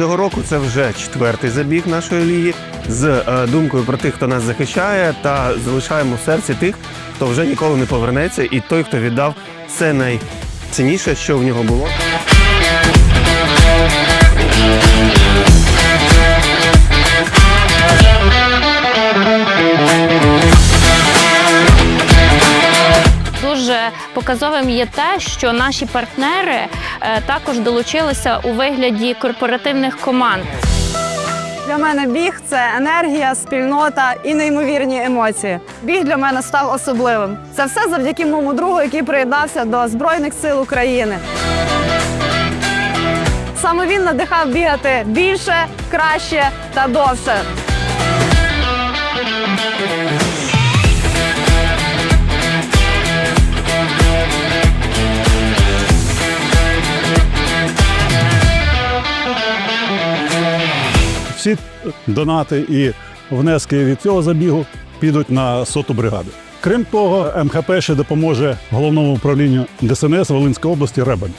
року це вже четвертий забіг нашої ліги з е, думкою про тих, хто нас захищає, та залишаємо в серці тих, хто вже ніколи не повернеться, і той, хто віддав все найцінніше, що в нього було. Показовим є те, що наші партнери е, також долучилися у вигляді корпоративних команд. Для мене біг це енергія, спільнота і неймовірні емоції. Біг для мене став особливим. Це все завдяки моєму другу, який приєднався до Збройних сил України. Саме він надихав бігати більше, краще та довше. Всі донати і внески від цього забігу підуть на соту бригаду. Крім того, МХП ще допоможе головному управлінню ДСНС Волинської області Ребань.